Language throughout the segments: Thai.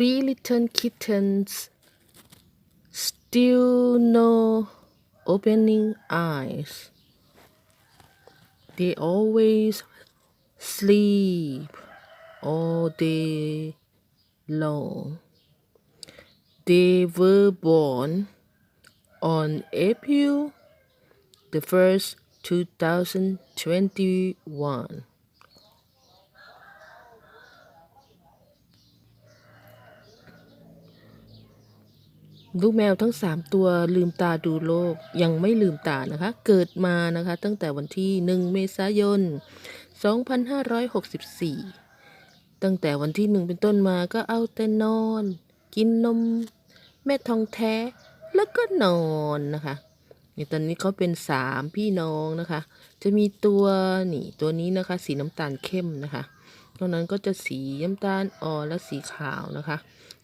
Three little kittens, still no opening eyes. They always sleep all day long. They were born on April the 1st, 2021. ลูกแมวทั้ง 3 ตัวลืมตาดูโลกยังไม่ลืมตานะคะ เกิดมานะคะตั้งแต่วันที่ 1 เมษายน 2564 ตั้งแต่วันที่ 1 เป็นต้นมาก็เอาแต่นอน กินนม แม่ทองแท้แล้วก็นอนนะคะตอนนี้เขาเป็น 3 พี่น้องนะคะ จะมีตัวนี่ตัวนี้นะคะ สีน้ำตาลเข้มนะคะตรงนั้นก็จะสีน้ำตาลอ่อนและสีขาวนะคะ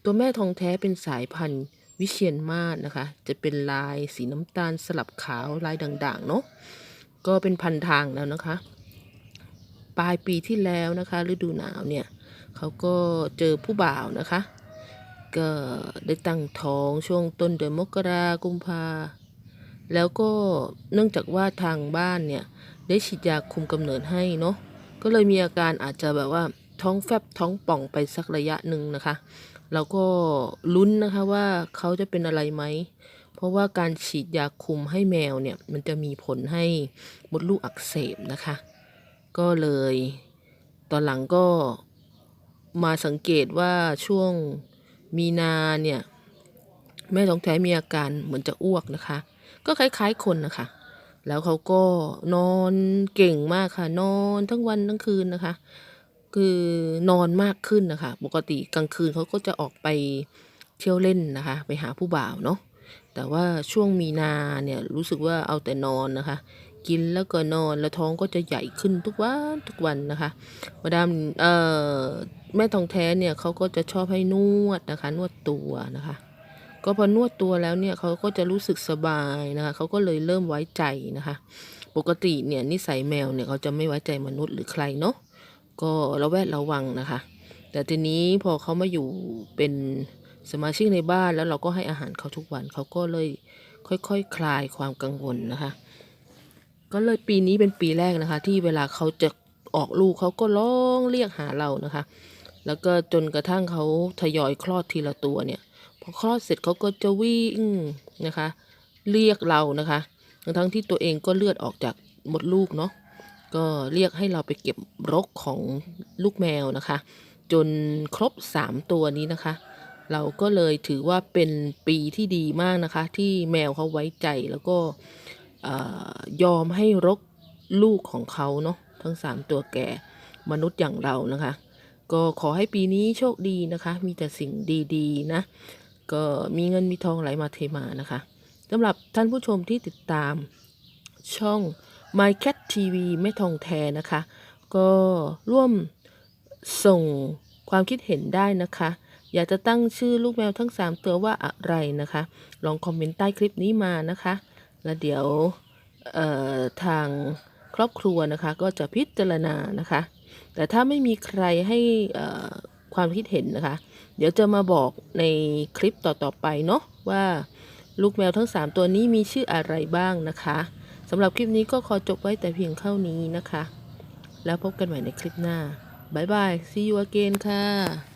ตัวแม่ทองแท้เป็นสายพันธุ์ วิเชียนมาศนะคะ จะเป็นลายสีน้ำตาลสลับขาวลายด่างๆเนาะก็เป็นพันทางแล้วนะคะ ปลายปีที่แล้วนะคะ ฤดูหนาวเนี่ยเขาก็เจอผู้บ่าวนะคะ ก็ได้ตั้งท้องช่วงต้นเดือนมกรากุมภาแล้วก็เนื่องจากว่าทางบ้านเนี่ยได้ฉีดยาคุมกำเนิดให้เนาะก็เลยมีอาการอาจจะแบบว่าท้องแฟบท้องป่องไปสักระยะหนึ่งนะคะ เราก็ลุ้นนะคะว่าเขาจะเป็นอะไรไหม เพราะว่าการฉีดยาคุมให้แมวเนี่ย มันจะมีผลให้มดลูกอักเสบนะคะ ก็เลย ตอนหลังก็มาสังเกตว่าช่วงมีนาเนี่ย แม่ท้องแท้มีอาการเหมือนจะอ้วกนะคะ ก็คล้ายๆคนนะคะ แล้วเขาก็นอนเก่งมากค่ะ นอนทั้งวันทั้งคืนนะคะ คือนอนมากขึ้นนะคะ ปกติกลางคืนเขาก็จะออกไปเที่ยวเล่นนะคะ ไปหาผู้บ่าวเนาะแต่ว่าช่วงมีนาเนี่ยรู้สึกว่าเอาแต่นอนนะคะ กินแล้วก็นอนแล้วท้องก็จะใหญ่ขึ้นทุกวันทุกวันนะคะมาดามเอ่อแม่ทองแท้เนี่ยเขาก็จะชอบให้นวดนะคะ นวดตัวนะคะ ก็พอนวดตัวแล้วเนี่ยเขาก็จะรู้สึกสบายนะคะเขาก็เลยเริ่มไว้ใจนะคะ ปกติเนี่ยนิสัยแมวเนี่ยเขาจะไม่ไว้ใจมนุษย์หรือใครเนาะ ก็ระแวดระวังนะคะ แต่ทีนี้พอเขามาอยู่เป็นสมาชิกในบ้านแล้วเราก็ให้อาหารเขาทุกวันเขาก็เลยค่อยๆคคลายความกังวลนะคะ ก็เลยปีนี้เป็นปีแรกนะคะ ที่เวลาเขาจะออกลูกเขาก็ร้องเรียกหาเรานะคะ แล้วก็จนกระทั่งเขาทยอยคลอดทีละตัวเนี่ยพอคลอดเสร็จเขาก็จะวิ่งนะคะ เรียกเรานะคะ ทั้งที่ตัวเองก็เลือดออกจากมดลูกเนาะ ก็เรียกให้เราไปเก็บรกของลูกแมวนะคะ จนครบ 3 ตัวนี้นะคะ เราก็เลยถือว่าเป็นปีที่ดีมากนะคะ ที่แมวเขาไว้ใจแล้วก็ยอมให้รกลูกของเขาเนาะทั้ง 3 ตัวแก่มนุษย์อย่างเรานะคะ ก็ขอให้ปีนี้โชคดีนะคะ มีแต่สิ่งดีๆนะ ก็มีเงินมีทองไหลมาเทมานะคะสำหรับท่านผู้ชมที่ติดตามช่อง My Cat TV แม่ทองแท้นะคะ ก็ร่วมส่งความคิดเห็นได้นะคะ อยากจะตั้งชื่อลูกแมวทั้ง 3 ตัวว่าอะไรนะคะ ลองคอมเมนต์ใต้คลิปนี้มานะคะ แล้วเดี๋ยวทางครอบครัวนะคะก็จะพิจารณานะคะ แต่ถ้าไม่มีใครให้ความคิดเห็นนะคะ เดี๋ยวจะมาบอกในคลิปต่อๆไปเนาะว่าลูกแมวทั้ง 3 ตัวนี้มีชื่ออะไรบ้างนะคะ สำหรับคลิปนี้ก็ขอจบไว้แต่เพียงเท่านี้นะคะ แล้วพบกันใหม่ในคลิปหน้า บ๊ายบาย see you again ค่ะ